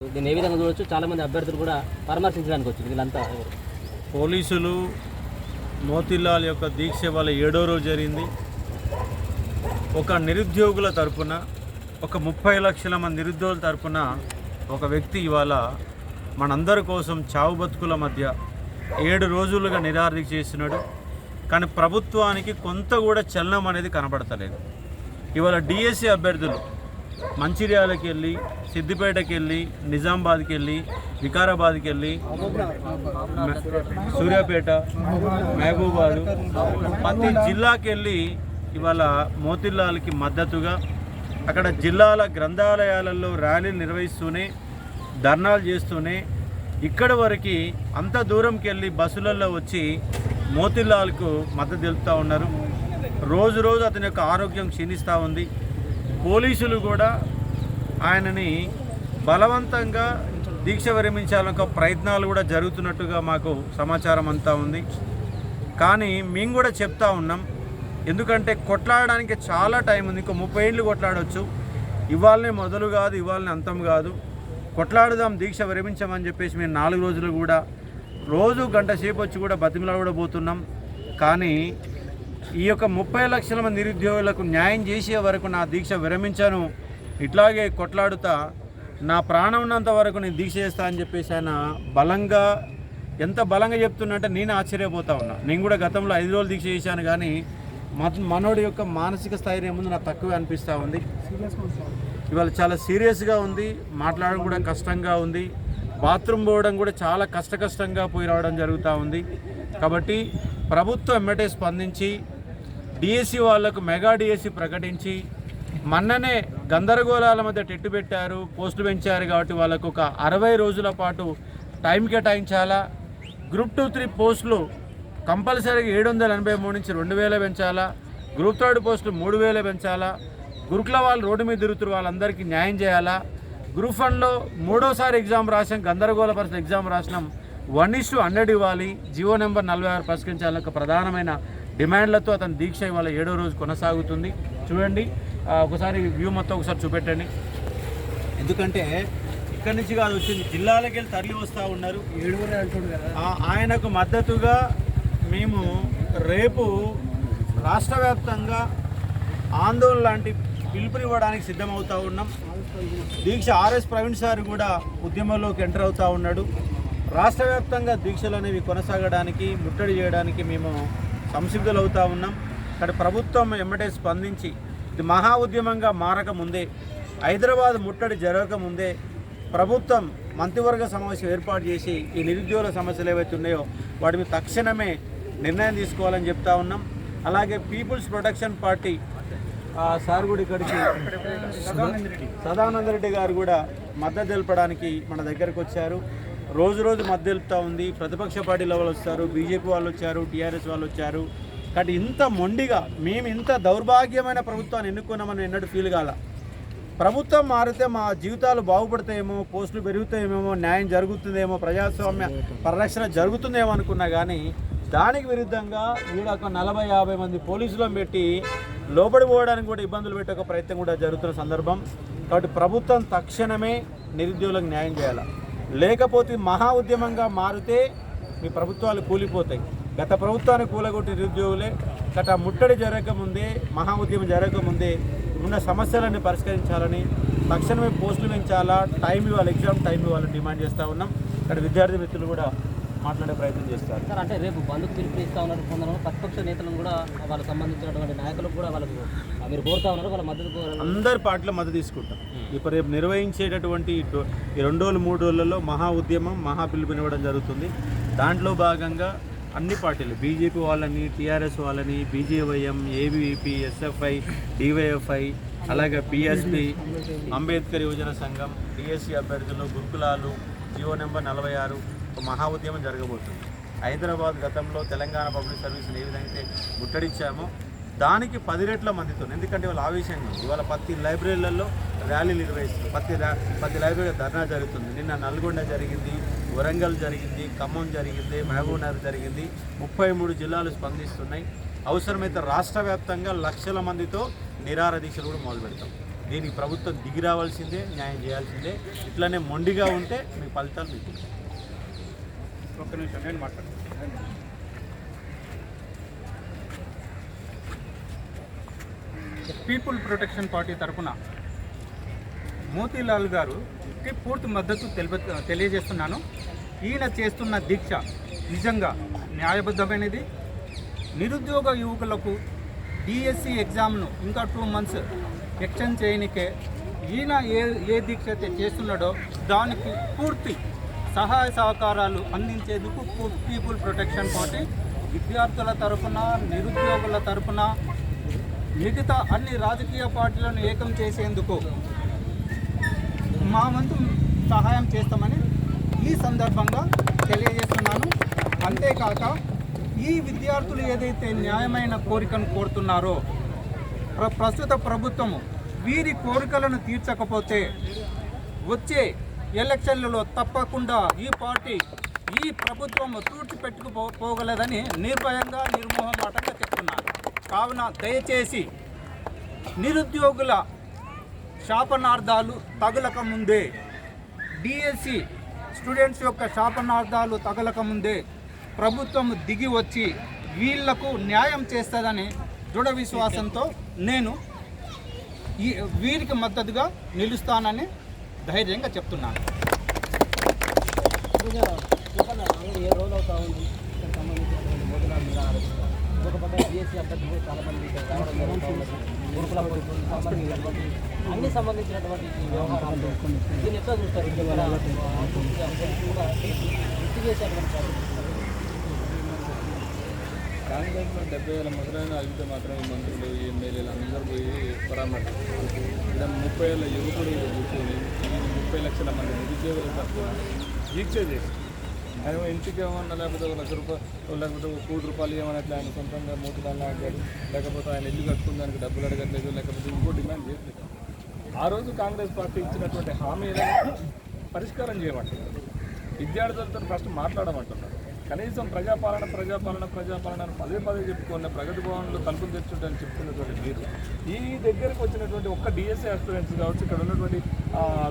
దీన్ని ఏ విధంగా చూడొచ్చు? చాలామంది అభ్యర్థులు కూడా పరామర్శించడానికి వచ్చింది వీళ్ళంతా పోలీసులు మోతిలాల్ యొక్క దీక్ష వాళ్ళ ఏడో రోజు జరిగింది. ఒక నిరుద్యోగుల తరపున ఒక ముప్పై లక్షల మంది నిరుద్యోగుల తరపున ఒక వ్యక్తి ఇవాళ మనందరి కోసం చావు బతుకుల మధ్య ఏడు రోజులుగా నిరారణ చేస్తున్నాడు. కానీ ప్రభుత్వానికి కొంత కూడా చలనం అనేది కనబడతలేదు. ఇవాళ డిఎస్సి అభ్యర్థులు మంచిర్యాలకి వెళ్ళి సిద్దిపేటకి వెళ్ళి నిజామాబాద్కి వెళ్ళి వికారాబాద్కి వెళ్ళి సూర్యాపేట మహబూబాదు ప్రతి జిల్లాకి వెళ్ళి ఇవాళ మోతిలాల్కి మద్దతుగా అక్కడ జిల్లాల గ్రంథాలయాలలో ర్యాలీలు నిర్వహిస్తూనే ధర్నాలు చేస్తూనే ఇక్కడ వరకు అంత దూరంకి వెళ్ళి బస్సులలో వచ్చి మోతిలాల్కు మద్దతు తెలుపుతూ ఉన్నారు. రోజు రోజు అతని యొక్క ఆరోగ్యం క్షీణిస్తూ ఉంది. పోలీసులు కూడా ఆయనని బలవంతంగా దీక్ష విరమించాలన్న ప్రయత్నాలు కూడా జరుగుతున్నట్టుగా మాకు సమాచారం అంతా ఉంది. కానీ మేము కూడా చెప్తా ఉన్నాం. ఎందుకంటే కొట్లాడడానికి చాలా టైం ఉంది. ఇంకో ముప్పై ఏళ్ళు కొట్లాడవచ్చు ఇవాళనే మొదలు కాదు ఇవాళనే అంతం కాదు. కొట్లాడుదాం దీక్ష విరమించమని చెప్పేసి మేము నాలుగు రోజులు కూడా రోజు గంట సేపు వచ్చి కూడా బతిమలాడబోతున్నాం. కానీ ఈ యొక్క ముప్పై లక్షల మంది నిరుద్యోగులకు న్యాయం చేసే వరకు నా దీక్ష విరమించాను. ఇట్లాగే కొట్లాడుతా నా ప్రాణం ఉన్నంత వరకు నేను దీక్ష చేస్తా అని చెప్పేసి ఆయన బలంగా ఎంత బలంగా చెప్తున్నంటే నేను ఆశ్చర్యపోతా ఉన్నా. నేను కూడా గతంలో ఐదు రోజులు దీక్ష చేశాను కానీ మనోడి యొక్క మానసిక స్థైర్యం ముందు నాకు తక్కువ అనిపిస్తూ ఉంది. ఇవాళ చాలా సీరియస్గా ఉంది మాట్లాడడం కూడా కష్టంగా ఉంది బాత్రూమ్ పోవడం కూడా చాలా కష్ట కష్టంగా పోయి రావడం జరుగుతూ ఉంది. కాబట్టి ప్రభుత్వం ఎమ్మటే స్పందించి డిఎస్సి వాళ్ళకు మెగా డిఎస్సి ప్రకటించి మొన్ననే గందరగోళాల మధ్య టెట్టు పెట్టారు పోస్టులు పెంచారు కాబట్టి వాళ్ళకు ఒక అరవై రోజుల పాటు టైం కేటాయించాలా? గ్రూప్ టూ త్రీ పోస్టులు కంపల్సరీగా ఏడు వందల ఎనభై మూడు నుంచి రెండు వేల పెంచాలా? గ్రూప్ థర్డ్ పోస్టులు మూడు వేల పెంచాలా? గురుకుల వాళ్ళు రోడ్డు మీద తిరుగుతున్న వాళ్ళందరికీ న్యాయం చేయాలా? గ్రూప్ వన్లో మూడోసారి ఎగ్జామ్ రాసాం గందరగోళ పరిస్థితి ఎగ్జామ్ రాసినాం. వన్ ఇష్యూ హండ్రెడ్ ఇవ్వాలి. జియో నెంబర్ నలభై ఆరు పరిష్కరించాలని ఒక ప్రధానమైన డిమాండ్లతో అతని దీక్ష ఇవాళ ఏడో రోజు కొనసాగుతుంది. చూడండి ఆ, ఒకసారి వ్యూ మొత్తం ఒకసారి చూపెట్టండి. ఎందుకంటే ఇక్కడి నుంచి కాదు వచ్చింది. జిల్లాలకు వెళ్ళి తరలి వస్తూ ఉన్నారు. ఆయనకు మద్దతుగా మేము రేపు రాష్ట్ర వ్యాప్తంగా ఆందోళన లాంటి పిలుపునివ్వడానికి సిద్ధమవుతా ఉన్నాం. దీక్ష ఆర్ఎస్ ప్రవీణ్ సార్ కూడా ఉద్యమంలోకి ఎంటర్ అవుతా ఉన్నాడు. రాష్ట్ర వ్యాప్తంగా దీక్షలు అనేవి కొనసాగడానికి ముట్టడి చేయడానికి మేము సంసిద్ధులు అవుతా ఉన్నాం. కానీ ప్రభుత్వం ఎమ్మటే స్పందించి ఇది మహా ఉద్యమంగా మారక ముందే హైదరాబాద్ ముట్టడి జరగక ముందే ప్రభుత్వం మంత్రివర్గ సమావేశం ఏర్పాటు చేసి ఈ నిరుద్యోగుల సమస్యలు ఏవైతే ఉన్నాయో వాటి మీద తక్షణమే నిర్ణయం తీసుకోవాలని చెప్తా ఉన్నాం. అలాగే పీపుల్స్ ప్రొటెక్షన్ పార్టీ సార్ కూడా ఇక్కడికి సదానంద రెడ్డి గారు కూడా మద్దతు తెలపడానికి మన దగ్గరకు వచ్చారు. రోజు రోజు మద్దతు ఉంది. ప్రతిపక్ష పార్టీల వాళ్ళు వచ్చారు బీజేపీ వాళ్ళు వచ్చారు టీఆర్ఎస్ వాళ్ళు వచ్చారు. కాబట్టి ఇంత మొండిగా మేము ఇంత దౌర్భాగ్యమైన ప్రభుత్వాన్ని ఎన్నుకున్నామని ఎన్నడూ ఫీల్ కాల. ప్రభుత్వం మారితే మా జీవితాలు బాగుపడతాయేమో పోస్టులు పెరుగుతాయేమో న్యాయం జరుగుతుందేమో ప్రజాస్వామ్య పరిరక్షణ జరుగుతుందేమో అనుకున్నా కానీ దానికి విరుద్ధంగా వీడు ఒక నలభై యాభై మంది పోలీసులను పెట్టి లోపడి పోవడానికి కూడా ఇబ్బందులు పెట్టే ఒక ప్రయత్నం కూడా జరుగుతున్న సందర్భం. కాబట్టి ప్రభుత్వం తక్షణమే నిరుద్యోగులకు న్యాయం చేయాలి. లేకపోతే మహా ఉద్యమంగా మారితే మీ ప్రభుత్వాలు కూలిపోతాయి. గత ప్రభుత్వాన్ని కూలగొట్టి నిరుద్యోగులే గత ముట్టడి జరగకముందే మహా ఉద్యమం జరగకముందే ఉన్న సమస్యలన్నీ పరిష్కరించాలని తక్షణమే పోస్టులు పెంచాలా? టైం ఇవ్వాలి ఎగ్జామ్ టైం ఇవ్వాలని డిమాండ్ చేస్తూ ఉన్నాం. ఇక్కడ విద్యార్థి మిత్రులు కూడా మాట్లాడే ప్రయత్నం చేస్తారు. సార్ అంటే రేపు బంధుకు పిలుపునిస్తా ఉన్నారు కొందరు ప్రతిపక్ష నేతలను కూడా వాళ్ళకి సంబంధించినటువంటి నాయకులకు కూడా వాళ్ళకు మీరు కోరుతా ఉన్నారు వాళ్ళ మద్దతు అందరి పార్టీల మద్దతు తీసుకుంటాం. ఇప్పుడు రేపు నిర్వహించేటటువంటి ఈ రెండు రోజులు మూడు రోజులలో మహా ఉద్యమం మహా పిలుపునివ్వడం జరుగుతుంది. దాంట్లో భాగంగా అన్ని పార్టీలు బీజేపీ వాళ్ళని టీఆర్ఎస్ వాళ్ళని బీజేవైఎం ఏబీవీపీ ఎస్ఎఫ్ఐ డివైఎఫ్ఐ అలాగే పిఎస్పి అంబేద్కర్ యువజన సంఘం డిఎస్సి అభ్యర్థులు గురుకులాలు జియో నెంబర్ నలభై ఆరు ఒక మహా ఉద్యమం జరగబోతుంది. హైదరాబాద్ గతంలో తెలంగాణ పబ్లిక్ సర్వీస్ని ఏ విధంగా అయితే ముట్టడించామో దానికి పది రెట్ల మందితో ఎందుకంటే వాళ్ళ ఆవేశంగా ఇవాళ ప్రతి లైబ్రరీలలో ర్యాలీలు నిర్వహిస్తుంది ప్రతి ప్రతి లైబ్రరీ ధర్నా జరుగుతుంది. నిన్న నల్గొండ జరిగింది వరంగల్ జరిగింది ఖమ్మం జరిగింది మహబూబ్ నగర్ జరిగింది. ముప్పై మూడు జిల్లాలు స్పందిస్తున్నాయి. అవసరమైతే రాష్ట్ర వ్యాప్తంగా లక్షల మందితో నిరార దీక్షలు కూడా మొదలు పెడతాం. దీనికి ప్రభుత్వం దిగి రావాల్సిందే న్యాయం చేయాల్సిందే. ఇట్లనే మొండిగా ఉంటే మీ ఫలితాలు మీకు ఒక్క నిమిషం నేను మాట్లాడతాను పీపుల్ ప్రొటెక్షన్ పార్టీ తరఫున మోతీలాల్ గారుకి పూర్తి మద్దతు తెలిప తెలియజేస్తున్నాను. ఈయన చేస్తున్న దీక్ష నిజంగా న్యాయబద్ధమైనది. నిరుద్యోగ యువకులకు డిఎస్సి ఎగ్జామ్ను ఇంకా టూ మంత్స్ ఎక్స్టెండ్ చేయనికే ఈయన ఏ ఏ దీక్ష అయితే చేస్తున్నాడో దానికి పూర్తి సహాయ సహకారాలు అందించేందుకు పూ- పీపుల్ ప్రొటెక్షన్ పార్టీ విద్యార్థుల తరఫున నిరుద్యోగుల తరఫున మిగతా అన్ని రాజకీయ పార్టీలను ఏకం చేసేందుకు మా వంతు సహాయం చేస్తామని ఈ సందర్భంగా తెలియజేస్తున్నాను. అంతేకాక ఈ విద్యార్థులు ఏదైతే న్యాయమైన కోరికను కోరుతున్నారో ప్ర ప్రస్తుత ప్రభుత్వము వీరి కోరికలను తీర్చకపోతే వచ్చే ఎలక్షన్లలో తప్పకుండా ఈ పార్టీ ఈ ప్రభుత్వం తుడిచిపెట్టుకుపో పోగలదని నిర్భయంగా నిర్మోహమాటంగా చెప్తున్నాను కావున దయచేసి నిరుద్యోగుల శాపనార్థాలు తగలక ముందే డిఎస్సి స్టూడెంట్స్ యొక్క శాపనార్థాలు తగలక ముందే ప్రభుత్వం దిగి వచ్చి వీళ్ళకు న్యాయం చేస్తుందని దృఢ విశ్వాసంతో నేను ఈ వీరికి మద్దతుగా నిలుస్తానని ధైర్యంగా చెప్తున్నాను. ఉంది చాలా అన్ని సంబంధించినటువంటి వ్యవహారాలు దీన్ని ఎట్లా చూస్తారు? చేసేటువంటి కాంగ్రెస్లో డెబ్బై వేల మొదలైన అడిగితే మాత్రం ఈ మంత్రులు ఎమ్మెల్యేలు అందరూ పోయి పరామర్శిస్తారు. ఇక్కడ ముప్పై వేల యువకుడు కూర్చొని ముప్పై లక్షల మంది నిరుద్యోగులు తక్కువ దీక్ష చేసి ఆయన ఇంటికి ఏమన్నా లేకపోతే ఒక లక్ష రూపాయలు లేకపోతే ఒక కోటి రూపాయలు ఏమన్నా అట్లా ఆయన సొంతంగా మూటదాన్ని అడిగాడు లేకపోతే ఆయన ఇల్లు కట్టుకుందానికి డబ్బులు అడగట్లేదు లేకపోతే ఇంకో డిమాండ్ చేయట్లేదు. ఆ రోజు కాంగ్రెస్ పార్టీ ఇచ్చినటువంటి హామీలను పరిష్కారం చేయమంటున్నారు. విద్యార్థులతో ఫస్ట్ మాట్లాడమంటున్నారు. కనీసం ప్రజాపాలన ప్రజాపాలన ప్రజాపాలన అని పదే పదే చెప్పుకున్న ప్రగతి భవన్లో తలుపులు తెచ్చుంటారని చెప్తున్నటువంటి మీరు. ఈ దగ్గరకు వచ్చినటువంటి ఒక్క డిఎస్ఏ ఆస్పిరెంట్స్ కావచ్చు ఇక్కడ ఉన్నటువంటి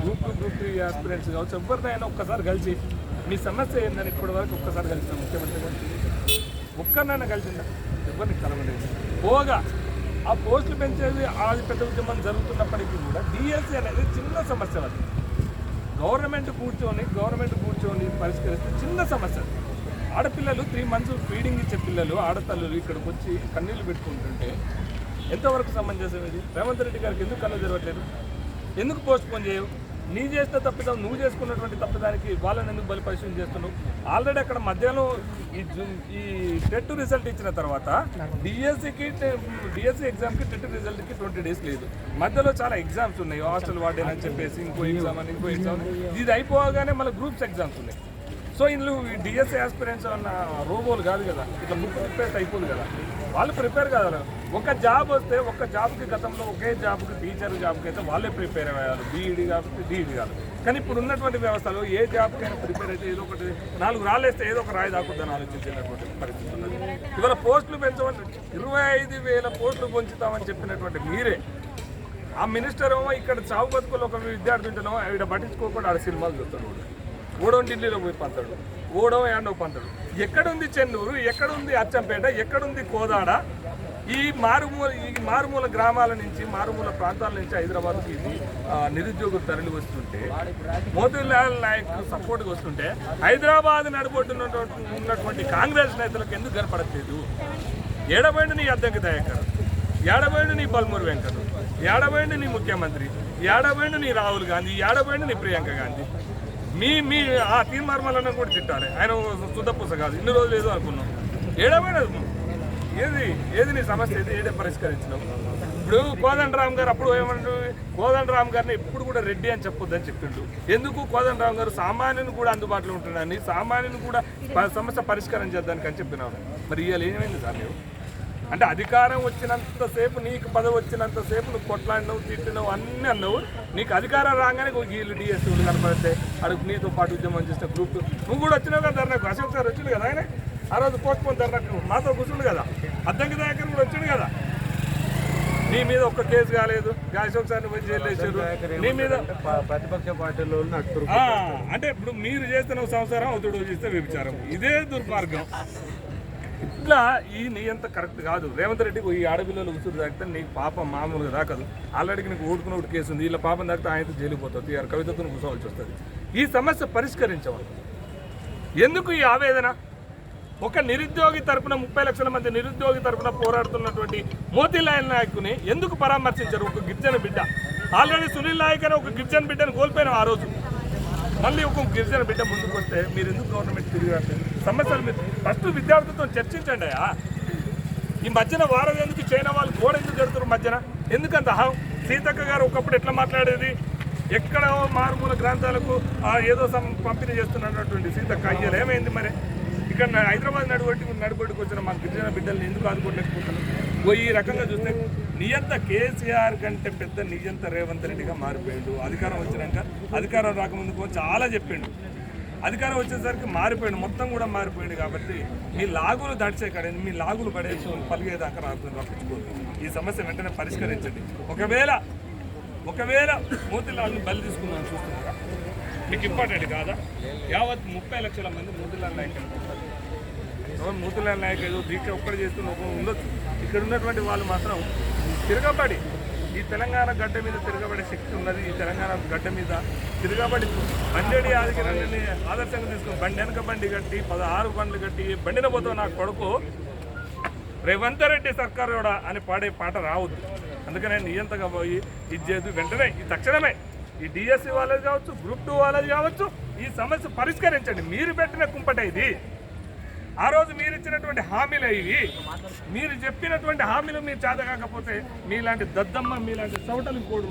group two group three aspirants కావచ్చు ఎవరినైనా ఒక్కసారి కలిసి మీ సమస్య ఏందని ఇప్పటి వరకు ఒక్కసారి కలిసిన. ముఖ్యమంత్రి గారు ఒక్కరినైనా కలిసిందా? ఎవరిని కలవలేదు. పోగా ఆ పోస్టులు పెంచేది అది పెద్ద ఉద్యమం జరుగుతున్నప్పటికీ కూడా డిఎస్సీ అనేది చిన్న సమస్య అది. గవర్నమెంట్ కూర్చొని గవర్నమెంట్ కూర్చొని పరిష్కరిస్తే చిన్న సమస్య అది. ఆడపిల్లలు త్రీ మంత్స్ ఫీడింగ్ ఇచ్చే పిల్లలు ఆడతల్లులు ఇక్కడికి వచ్చి కన్నీళ్ళు పెట్టుకుంటుంటే ఎంతవరకు సమంజసం ఇది? రేవంత్ రెడ్డి గారికి ఎందుకు కళ్ళు జరగట్లేదు ఎందుకు పోస్ట్ పోన్ చేయవు? నీ చేస్తే తప్పిదం నువ్వు చేసుకున్నటువంటి తప్పిదానికి వాళ్ళని ఎందుకు బలి పరిశీలన చేస్తున్నావు? ఆల్రెడీ అక్కడ మధ్యలో ఈ ఈ టెట్ రిజల్ట్ ఇచ్చిన తర్వాత డిఎస్సికి డిఎస్సి ఎగ్జామ్కి టెట్ రిజల్ట్కి ట్వంటీ డేస్ లేదు మధ్యలో చాలా ఎగ్జామ్స్ ఉన్నాయి. హాస్టల్ వార్డెన్ అని చెప్పేసి ఇంకో ఎగ్జామ్ అని ఇంకో ఎగ్జామ్ ఇది అయిపోగానే మళ్ళీ గ్రూప్స్ ఎగ్జామ్స్ ఉన్నాయి. సో ఇందులో డిఎస్ఏ ఆస్పిరెంట్స్ అన్న రోబోలు కాదు కదా. ఇట్లా బుక్ ప్రిపేర్ అయిపోదు కదా. వాళ్ళు ప్రిపేర్ కాదు ఒక జాబ్ వస్తే ఒక జాబ్కి గతంలో ఒకే జాబ్కి టీచర్ జాబ్కి అయితే వాళ్ళే ప్రిపేర్ అయ్యారు. బీఈడి కాబట్టి డిఈడి కాదు. కానీ ఇప్పుడు ఉన్నటువంటి వ్యవస్థలో ఏ జాబ్కైనా ప్రిపేర్ అయితే ఏదో ఒకటి నాలుగు రాళ్ళేస్తే ఏదో ఒక రాయి దాకుద్దని ఆలోచించినటువంటి పరిస్థితి ఉన్నది. ఇవాళ పోస్టులు పెంచమని ఇరవై ఐదు వేల పోస్టులు పెంచుతామని చెప్పినటువంటి మీరే ఆ మినిస్టర్ ఏమో ఇక్కడ చావు బతుకులు ఒక విద్యార్థి ఉంటేనేమో ఇక్కడ పట్టించుకోకుండా ఆడ సినిమాలు చూస్తున్నాడు. ఓడో ఢిల్లీలో పోయి పంతాడు. ఓడో ఏండో పంతాడు. ఎక్కడుంది చెన్నూరు? ఎక్కడుంది అచ్చంపేట? ఎక్కడుంది కోదాడ? ఈ మారుమూల ఈ మారుమూల గ్రామాల నుంచి మారుమూల ప్రాంతాల నుంచి హైదరాబాద్కి ఇది నిరుద్యోగులు తరలి వస్తుంటే మోతీలాల్ నాయక్ సపోర్ట్గా వస్తుంటే హైదరాబాద్ నడబొట్టున్నటువంటి ఉన్నటువంటి కాంగ్రెస్ నేతలకు ఎందుకు కనపడట్లేదు? ఏడబైండు నీ అద్దెకి దయాకర్. ఏడబైండు నీ బల్మూరు వెంకట్. ఏడబైండు నీ ముఖ్యమంత్రి. ఏడబైండు నీ రాహుల్ గాంధీ. ఏడబైండు నీ ప్రియాంక గాంధీ. మీ మీ ఆ తీర్మార్మలను కూడా తిట్టాలి. ఆయన సుద్దపూస కాదు. ఇన్ని రోజులు ఏదో అనుకున్నాం. ఏడబైండు ఏది ఏది నీ సమస్య? ఏది ఏదే పరిష్కరించడం ఇప్పుడు కోదండరామ్ గారు అప్పుడు ఏమంటారు కోదండరామ్ గారిని ఎప్పుడు కూడా రెడ్డి అని చెప్పొద్దని చెప్పిండు. ఎందుకు కోదండరామ్ గారు సామాన్యుని కూడా అందుబాటులో ఉంటున్నాను సామాన్యుని కూడా సమస్య పరిష్కారం చేద్దానికి అని చెప్పినాడు మరి ఇవాళ ఏమైంది సార్ నేను అంటే అధికారం వచ్చినంతసేపు నీకు పదవి వచ్చినంతసేపు నువ్వు కొట్లాడినావు తిట్టినావు అన్నీ అన్నావు. నీకు అధికారం రాగానే వీళ్ళు డిఎస్సీలు కనపడితే అడుగు నీతో పాటు ఉద్యమం చేసిన గ్రూప్ నువ్వు కూడా వచ్చినావు కదా ధర్నాకు. అశోక్ సార్ వచ్చిండు కదా ఆయన? ఆ రోజు పోస్ట్ పోన్ ధర్నాకు. మాతో కూర్చుండు కదా. అద్దంకి దయాకర్ కూడా వచ్చిండు కదా. నీ మీద ఒక్క కేసు కాలేదు. అశోక్ సార్ని పోయి జైలు నీ మీద ప్రతిపక్ష పార్టీలో అంటే ఇప్పుడు మీరు చేస్తున్న ఒక సంసారం అవుతుడు చేస్తే వ్యభిచారం. ఇదే దుర్మార్గం. ఇట్లా ఈ నీ అంత కరెక్ట్ కాదు. రేవంత్ రెడ్డికి ఈ ఆడపిల్లలు ఉసురు తాకితే నీకు పాపం మామూలుగా దాకదు ఆల్రెడీ నీకు ఓడుకున్న ఒకటి కేసు ఉంది. ఇలా పాపం తాకితే ఆయనతో జైలుకి పోతుంది ఈ కవితతో కూర్చోవాల్సి వస్తుంది. ఈ సమస్య పరిష్కరించవాలి ఎందుకు ఈ ఆవేదన? ఒక నిరుద్యోగి తరపున ముప్పై లక్షల మంది నిరుద్యోగి తరపున పోరాడుతున్నటువంటి మోతీలాల్ నాయకుని ఎందుకు పరామర్శించారు? ఒక గిరిజన బిడ్డ. ఆల్రెడీ సునీల్ నాయక్ అని ఒక గిరిజన బిడ్డను కోల్పోయినాం ఆ రోజు. మళ్ళీ ఒక గిరిజన బిడ్డ ముందుకు వస్తే మీరు ఎందుకు గవర్నమెంట్ తిరిగి రాలేదు సమస్యలు మీరు ఫస్ట్ విద్యార్థులతో చర్చించండి అయ్యా. ఈ మధ్యన వారం ఎందుకు చైనా వాళ్ళు గోడ ఎందుకు జరుగుతారు మధ్యన? ఎందుకంత అహం? సీతక్క గారు ఒకప్పుడు ఎట్లా మాట్లాడేది? ఎక్కడ మారుమూల గ్రాంతాలకు ఆ ఏదో సం పంపిణీ చేస్తున్నటువంటి సీతక్క అయ్యలు ఏమైంది మరి? ఇక్కడ హైదరాబాద్ నడుబొట్టి నడుబొట్టుకు వచ్చిన మా గిరిజన బిడ్డల్ని ఎందుకు ఆదుకోలేకపోతున్నాం ఓ ఈ రకంగా చూస్తే నియంత కేసీఆర్ కంటే పెద్ద నియంత రేవంత్ రెడ్డిగా మారిపోయాడు. అధికారం వచ్చినాక అధికారం రాకముందుకు చాలా చెప్పిండు. అధికారం వచ్చేసరికి మారిపోయింది. మొత్తం కూడా మారిపోయాడు కాబట్టి మీ లాగులు దాడిచే కాడ మీ లాగులు పడేసి పలిగేదాకా రాకుండా రప్పించుకోండి. ఈ సమస్య వెంటనే పరిష్కరించండి. ఒకవేళ ఒకవేళ మోతిలాల్ని బలి తీసుకుందాం చూస్తున్నారా? మీకు ఇంపార్టెంట్ కాదా? యావత్ ముప్పై లక్షల మంది మోతిలాల్ నాయక్ అనుకుంటారు మోతిలాల్ నాయక్ ఏదో దీక్ష ఒక్కడు చేస్తున్న ఉండొచ్చు ఇక్కడ ఉన్నటువంటి వాళ్ళు మాత్రం తిరగబడి ఈ తెలంగాణ గడ్డ మీద తిరగబడే శక్తి ఉన్నది. ఈ తెలంగాణ గడ్డ మీద తిరగబడి బండి ఆదిగిరణ్ణి ఆదర్శంగా తీసుకుని బండి వెనక బండి కట్టి పదహారు బండ్లు కట్టి బండిన పోతావు నా కొడుకు? రేవంత్ రెడ్డి సర్కార్ కూడా అని పాడే పాట రావద్దు. అందుకనే నియంతగా పోయి ఇది చేయదు వెంటనే ఈ తక్షణమే ఈ డిఎస్సి వాళ్ళది కావచ్చు గ్రూప్ టూ వాళ్ళది కావచ్చు ఈ సమస్య పరిష్కరించండి. మీరు పెట్టిన కుంపట ఇది. ఆ రోజు మీరు ఇచ్చినటువంటి హామీలు ఇవి. మీరు చెప్పినటువంటి హామీలు మీరు చేత కాకపోతే మీలాంటి దద్దమ్మ మీలాంటి చౌటలు కోడు